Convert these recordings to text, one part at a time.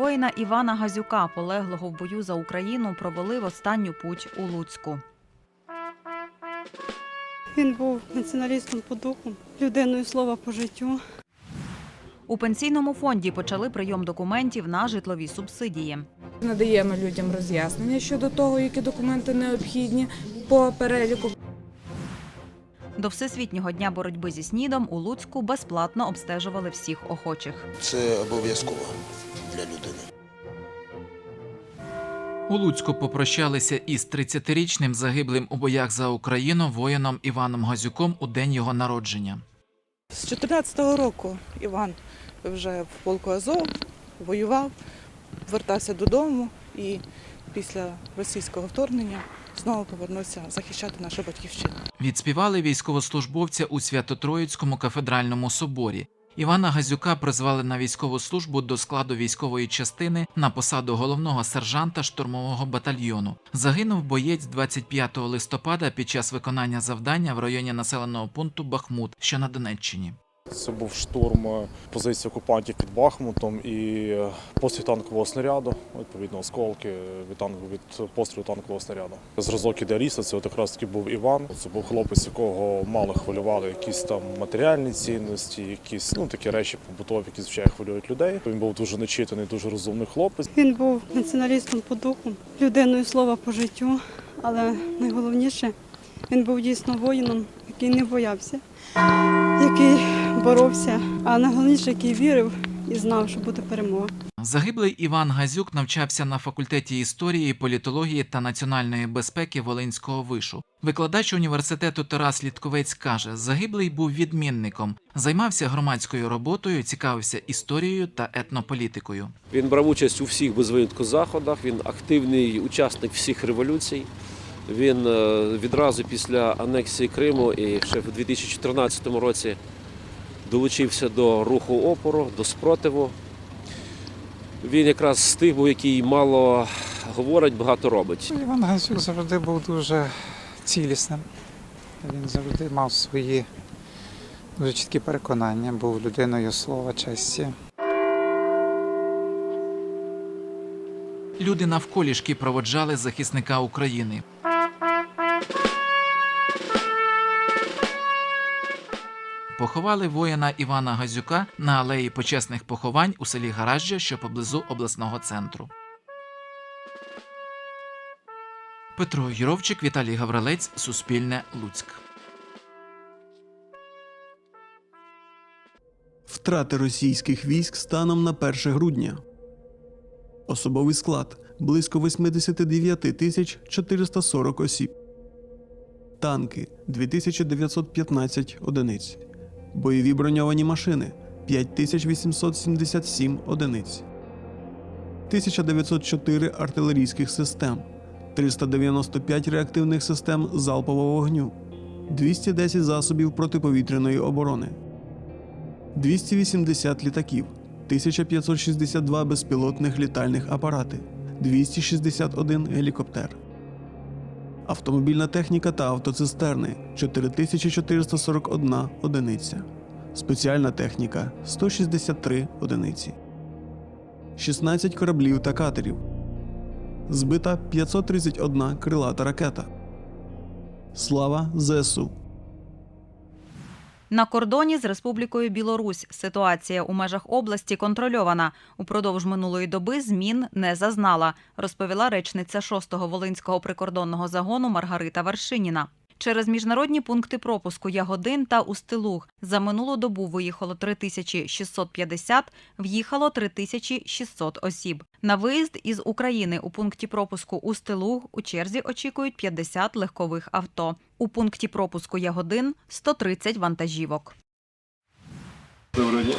Воїна Івана Газюка, полеглого в бою за Україну, провели в останню путь у Луцьку. Він був націоналістом по духу, людиною слова по життю. У пенсійному фонді почали прийом документів на житлові субсидії. Надаємо людям роз'яснення щодо того, які документи необхідні по переліку. До Всесвітнього дня боротьби зі снідом у Луцьку безплатно обстежували всіх охочих. Це обов'язково для людини. У Луцьку попрощалися із 30-річним загиблим у боях за Україну воїном Іваном Газюком у день його народження. З 14-го року Іван вже в полку Азов воював, вертався додому і після російського вторгнення знову повернувся захищати нашу батьківщину. Відспівали військовослужбовця у Свято-Троїцькому кафедральному соборі. Івана Газюка призвали на військову службу до складу військової частини на посаду головного сержанта штурмового батальйону. Загинув боєць 25 листопада під час виконання завдання в районі населеного пункту Бахмут, що на Донеччині. Це був штурм е, позицій окупантів під Бахмутом і е, постріл танкового снаряду, відповідно, осколки від танку від пострілу танкового снаряду. Зразок ідеаліста це от якраз таки був Іван. Це був хлопець, якого мало хвилювали якісь там матеріальні цінності, якісь ну такі речі побутові, які звичайно хвилюють людей. Він був дуже начитаний, дуже розумний хлопець. Він був націоналістом по духу, людиною слова по життю, але найголовніше, він був дійсно воїном, який не боявся, який боровся, а найголовніше, який вірив і знав, що буде перемога. Загиблий Іван Газюк навчався на факультеті історії, політології та національної безпеки Волинського вишу. Викладач університету Тарас Літковець каже, загиблий був відмінником, займався громадською роботою, цікавився історією та етнополітикою. Він брав участь у всіх без винятку заходах. Він активний учасник всіх революцій. Він е, відразу після анексії Криму і ще в 2014 році долучився до руху опору, до спротиву. Він якраз з тих був, який мало говорить, багато робить. Іван Гансюк завжди був дуже цілісним. Він завжди мав свої дуже чіткі переконання, був людиною слова, честі. Люди навколішки проводжали захисника України. Поховали воїна Івана Газюка на алеї почесних поховань у селі Гаражжя, що поблизу обласного центру. Петро Юровчик, Віталій Гаврилець, Суспільне, Луцьк. Втрати російських військ станом на 1 грудня. Особовий склад близько 89 тисяч 440 осіб. Танки 2915 одиниць. Бойові броньовані машини 5877 одиниць. 1904 артилерійських систем. 395 реактивних систем залпового вогню. 210 засобів протиповітряної оборони. 280 літаків, 1562 безпілотних літальних апарати, 261 гелікоптер. Автомобільна техніка та автоцистерни 4441 одиниця. Спеціальна техніка 163 одиниці. 16 кораблів та катерів. Збита 531 крилата ракета. Слава ЗСУ! На кордоні з Республікою Білорусь ситуація у межах області контрольована. Упродовж минулої доби змін не зазнала, розповіла речниця 6-го Волинського прикордонного загону Маргарита Вершиніна. Через міжнародні пункти пропуску Ягодин та Устилуг за минулу добу виїхало 3650, в'їхало 3600 осіб. На виїзд із України у пункті пропуску Устилуг у черзі очікують 50 легкових авто. У пункті пропуску Ягодин 130 вантажівок. Доброго дня.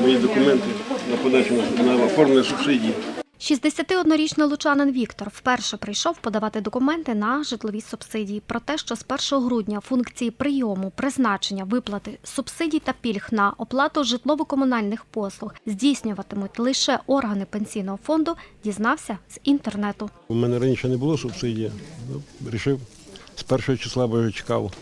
Мої документи на подачу на оформлення субсидії. 61-річний лучанин Віктор вперше прийшов подавати документи на житлові субсидії. Про те, що з 1 грудня функції прийому, призначення, виплати субсидій та пільг на оплату житлово-комунальних послуг здійснюватимуть лише органи пенсійного фонду, дізнався з інтернету. У мене раніше не було субсидії. Ну, Рішив з першого числа, бо чекав,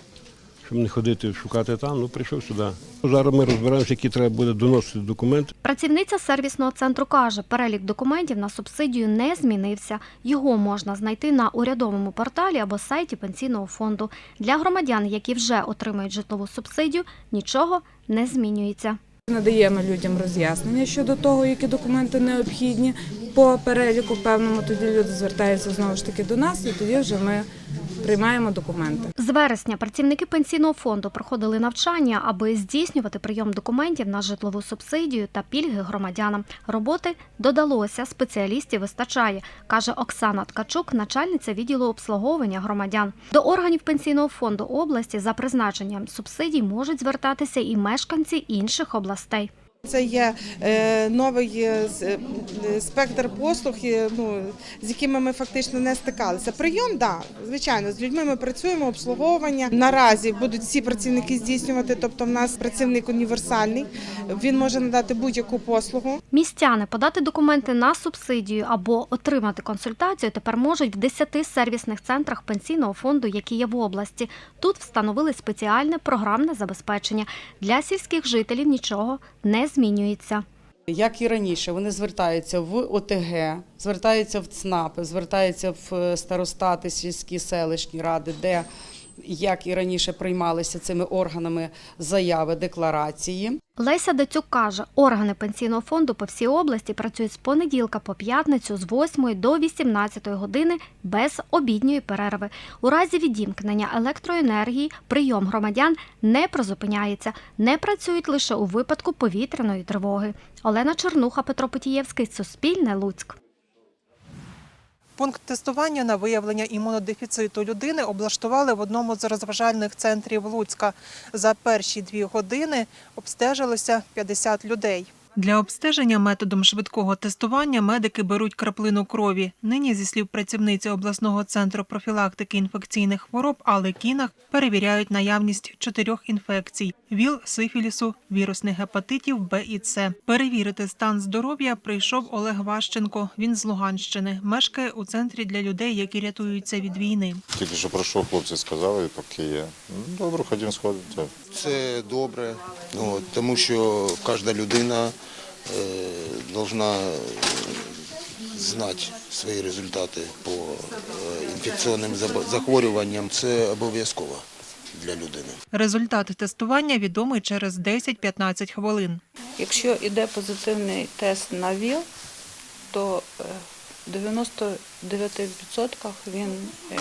щоб не ходити шукати там, ну прийшов сюди. Зараз ми розбираємося, які треба буде доносити документи. Працівниця сервісного центру каже, перелік документів на субсидію не змінився. Його можна знайти на урядовому порталі або сайті пенсійного фонду. Для громадян, які вже отримують житлову субсидію, нічого не змінюється. Надаємо людям роз'яснення щодо того, які документи необхідні по переліку певному. Тоді люди звертаються знову ж таки до нас, і тоді вже ми приймаємо документи. З вересня працівники пенсійного фонду проходили навчання, аби здійснювати прийом документів на житлову субсидію та пільги громадянам. Роботи додалося, спеціалістів вистачає, каже Оксана Ткачук, начальниця відділу обслуговування громадян. До органів пенсійного фонду області за призначенням субсидій можуть звертатися і мешканці інших областей. namastê. Це є е, новий е, е, спектр послуг, ну, з якими ми фактично не стикалися. Прийом, да, звичайно, з людьми ми працюємо, обслуговування. Наразі будуть всі працівники здійснювати, тобто в нас працівник універсальний, він може надати будь-яку послугу. Містяни подати документи на субсидію або отримати консультацію тепер можуть в 10 сервісних центрах пенсійного фонду, які є в області. Тут встановили спеціальне програмне забезпечення. Для сільських жителів нічого не змінюється. Як і раніше, вони звертаються в ОТГ, звертаються в ЦНАПи, звертаються в старостати, сільські селищні ради, де, як і раніше, приймалися цими органами заяви, декларації. Леся Дацюк каже, органи пенсійного фонду по всій області працюють з понеділка по п'ятницю з 8 до 18 години без обідньої перерви. У разі відімкнення електроенергії прийом громадян не призупиняється, не працюють лише у випадку повітряної тривоги. Олена Чернуха, Петро Потієвський, Суспільне, Луцьк. Пункт тестування на виявлення імунодефіциту людини облаштували в одному з розважальних центрів Луцька. За перші дві години обстежилося 50 людей. Для обстеження методом швидкого тестування медики беруть краплину крові. Нині, зі слів працівниці обласного центру профілактики інфекційних хвороб Алли Кінах, перевіряють наявність чотирьох інфекцій: ВІЛ, сифілісу, вірусних гепатитів Б і С. Перевірити стан здоров'я прийшов Олег Ващенко. Він з Луганщини, мешкає у центрі для людей, які рятуються від війни. Тільки що пройшов, хлопці сказали, поки є. Ну, Добре, ходімо сходити. Це добре, ну, тому що кожна людина е, повинна знати свої результати по е, інфекційним забо- захворюванням. Це обов'язково для людини. Результат тестування відомий через 10-15 хвилин. Якщо йде позитивний тест на ВІЛ, то е, в 99% він е,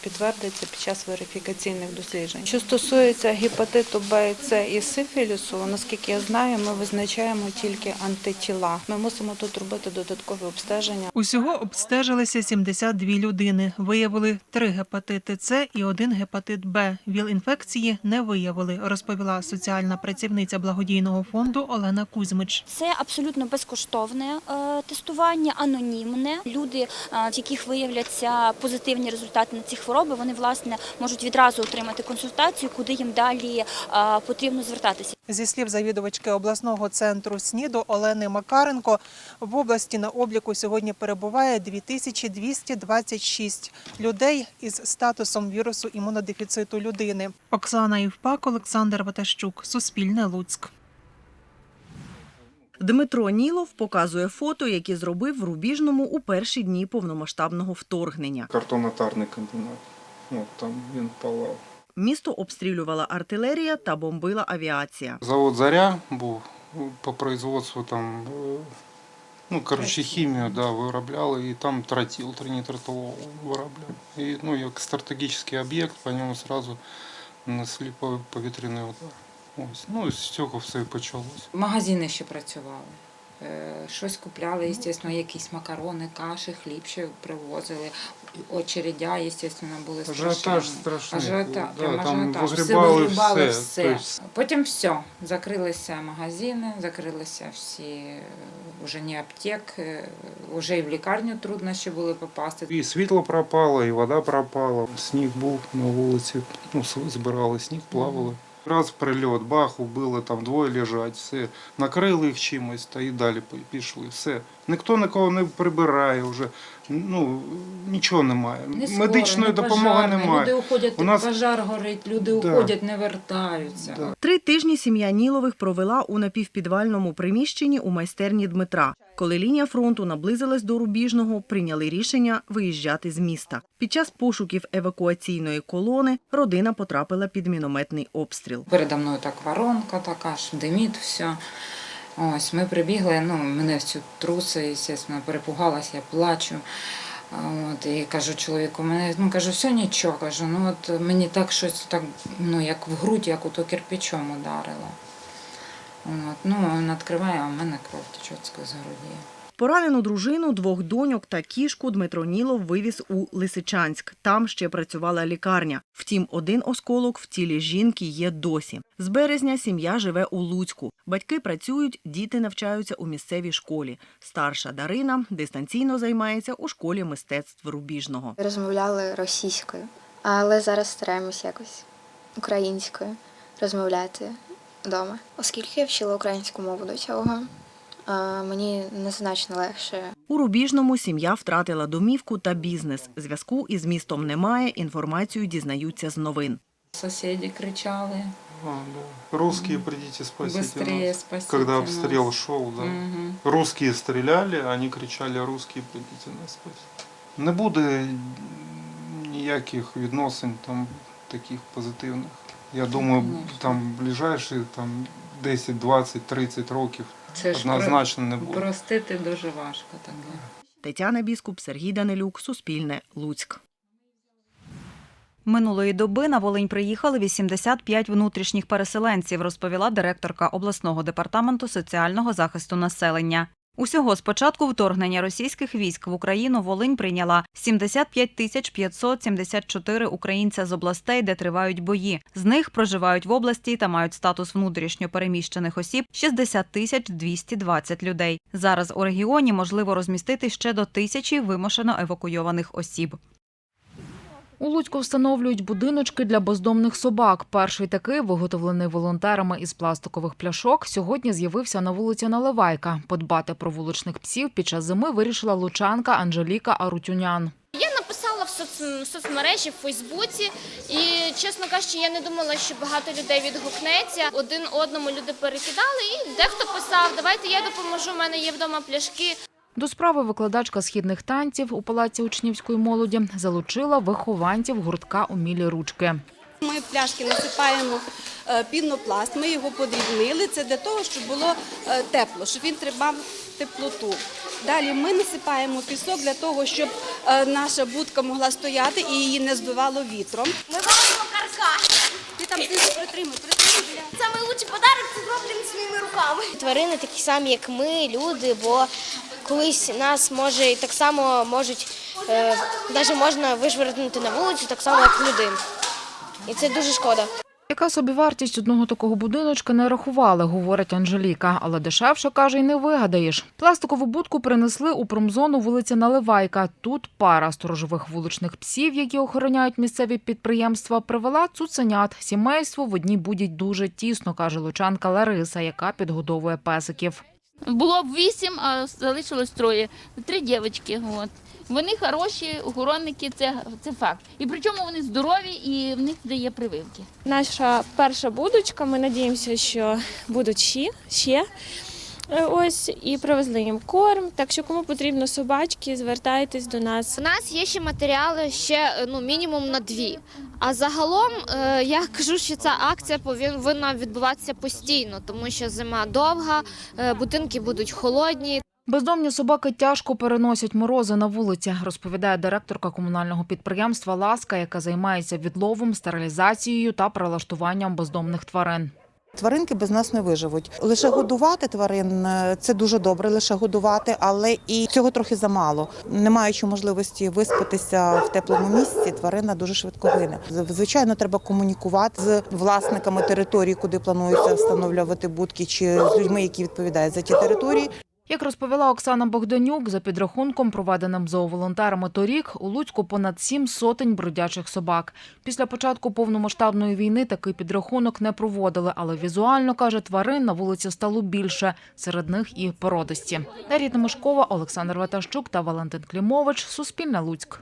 підтвердиться під час верифікаційних досліджень. Що стосується гепатиту Б, і С і сифілісу, наскільки я знаю, ми визначаємо тільки антитіла. Ми мусимо тут робити додаткові обстеження. Усього обстежилися 72 людини. Виявили три гепатити С і один гепатит Б. ВІЛ-інфекції не виявили, розповіла соціальна працівниця благодійного фонду Олена Кузьмич. Це абсолютно безкоштовне е, тестування, анонімне. Люди, е, в яких виявляться позитивні результати на ці хвороби, вони власне можуть відразу отримати консультацію, куди їм далі е, потрібно звертатися. Зі слів завідувачки обласного центру СНІДу Олени Макаренко, в області на обліку сьогодні перебуває 2226 людей із статусом вірусу імунодефіциту людини. Оксана Євпак, Олександр Ватащук, Суспільне Луцьк. Дмитро Нілов показує фото, які зробив в Рубіжному у перші дні повномасштабного вторгнення. Картонатарний комбінат. От там він палав. Місто обстрілювала артилерія та бомбила авіація. Завод Заря був по производству там, е, ну, коротше, хімію да, виробляли, і там тротил, тринітротилол виробляли. І, ну, як стратегічний об'єкт, по ньому одразу нанесли пов- повітряний удар. Ось. Ну, з цього все і почалося. Магазини ще працювали. Е, Щось купляли, звісно, якісь макарони, каші, хліб ще привозили. Очередя, звісно, були Ажіотаж страшні. страшний. Ажіотаж, Да, прям там ажіотаж. Все вигрібали все, все. тобто- Потім все. Закрилися магазини, закрилися всі, е, вже не аптек, е, вже і в лікарню трудно ще було попасти. І світло пропало, і вода пропала. Сніг був на вулиці. Ну, збирали сніг, плавали. Раз прильот, бах, убили, там двоє лежать, все. Накрили їх чимось та і далі пі- пішли. Все. Ніхто нікого не прибирає вже. Ну, нічого немає. Не скоро, Медичної не допомоги пожарна. немає. Люди уходять, У нас- пожар горить, люди Да. уходять, не вертаються. Три тижні сім'я Нілових провела у напівпідвальному приміщенні у майстерні Дмитра. Коли лінія фронту наблизилась до Рубіжного, прийняли рішення виїжджати з міста. Під час пошуків евакуаційної колони родина потрапила під мінометний обстріл. Передо мною так воронка така ж, диміт, все. Ось ми прибігли, ну, мене всю труси, звісно, перепугалася, я плачу. От, і кажу чоловіку, мене, ну кажу, все нічого, кажу, ну от мені так щось так, ну як в грудь, як ото кирпичом ударило. От, ну, він відкриває, а в мене кров тече з груді. Поранену дружину, двох доньок та кішку Дмитро Нілов вивіз у Лисичанськ. Там ще працювала лікарня. Втім, один осколок в тілі жінки є досі. З березня сім'я живе у Луцьку. Батьки працюють, діти навчаються у місцевій школі. Старша Дарина дистанційно займається у школі мистецтв Рубіжного. Розмовляли російською, але зараз стараємось якось українською розмовляти вдома. Оскільки я вчила українську мову до цього, мені незначно легше У Рубіжному сім'я втратила домівку та бізнес. Зв'язку із містом немає. Інформацію дізнаються з новин. Сусіди кричали. А, да. Русские, придите, спасите Быстрее нас. спасите Когда нас. шел, да. Мгм. Русские стреляли, они кричали, русские, придите нас спасти. Не буде ніяких відносин там таких позитивних. Я думаю, Конечно. там ближайші там 10, 20, 30 років Це ж однозначно не буде. простити дуже важко таке. Тетяна Біскуп, Сергій Данилюк, Суспільне, Луцьк. Минулої доби на Волинь приїхали 85 внутрішніх переселенців, розповіла директорка обласного департаменту соціального захисту населення. Усього з початку вторгнення російських військ в Україну Волинь прийняла 75 тисяч 574 українця з областей, де тривають бої. З них проживають в області та мають статус внутрішньо переміщених осіб 60 тисяч 220 людей. Зараз у регіоні можливо розмістити ще до тисячі вимушено евакуйованих осіб. У Луцьку встановлюють будиночки для бездомних собак. Перший такий, виготовлений волонтерами із пластикових пляшок, сьогодні з'явився на вулиці Наливайка. Подбати про вуличних псів під час зими вирішила лучанка Анжеліка Арутюнян. Я написала в соц... соцмережі в Фейсбуці, і чесно кажучи, я не думала, що багато людей відгукнеться. Один одному люди перекидали, і дехто писав: Давайте я допоможу. У мене є вдома пляшки. До справи викладачка східних танців у палаці учнівської молоді залучила вихованців гуртка «Умілі ручки». Ми пляшки насипаємо е, пінопласт, ми його подрібнили. Це для того, щоб було е, тепло, щоб він тримав теплоту. Далі ми насипаємо пісок для того, щоб е, наша будка могла стояти і її не здувало вітром. Ми варимо каркас. Ти там знизу притримуй, притримуй. Саме лучший подарок це зроблений своїми руками. Тварини такі самі, як ми, люди, бо колись нас може і так само можуть, е, навіть можна вишвернути на вулицю, так само, як людей. І це дуже шкода. Яка собівартість одного такого будиночка не рахували, говорить Анжеліка, але дешевше, каже, й не вигадаєш. Пластикову будку принесли у промзону вулиця Наливайка. Тут пара сторожових вуличних псів, які охороняють місцеві підприємства, привела цуценят. Сімейство в одній буді дуже тісно, каже лучанка Лариса, яка підгодовує песиків. Було б вісім, а залишилось троє. Три дівчатки. От. Вони хороші, охоронники, це, це факт. І причому вони здорові і в них дає прививки. Наша перша будочка. Ми надіємося, що будуть ще. ще. Е, Ось і привезли їм корм. Так що кому потрібно собачки, звертайтесь до нас. У нас є ще матеріали ще ну мінімум на дві. А загалом е, я кажу, що ця акція повинна відбуватися постійно, тому що зима довга, е, будинки будуть холодні. Бездомні собаки тяжко переносять морози на вулиці, розповідає директорка комунального підприємства Ласка, яка займається відловом, стерилізацією та прилаштуванням бездомних тварин. Тваринки без нас не виживуть. Лише годувати тварин е, це дуже добре, лише годувати, але і цього трохи замало. Не маючи можливості виспатися в теплому місці, тварина дуже швидко гине. Звичайно, треба комунікувати з власниками території, куди планується встановлювати будки, чи з людьми, які відповідають за ті території. Як розповіла Оксана Богданюк, за підрахунком, проведеним зооволонтерами торік, у Луцьку понад сім сотень бродячих собак. Після початку повномасштабної війни такий підрахунок не проводили, але візуально, каже, тварин на вулиці стало більше, серед них і породисті. Дар'я Тимошкова, Олександр Ватащук та Валентин Клімович. Суспільне Луцьк.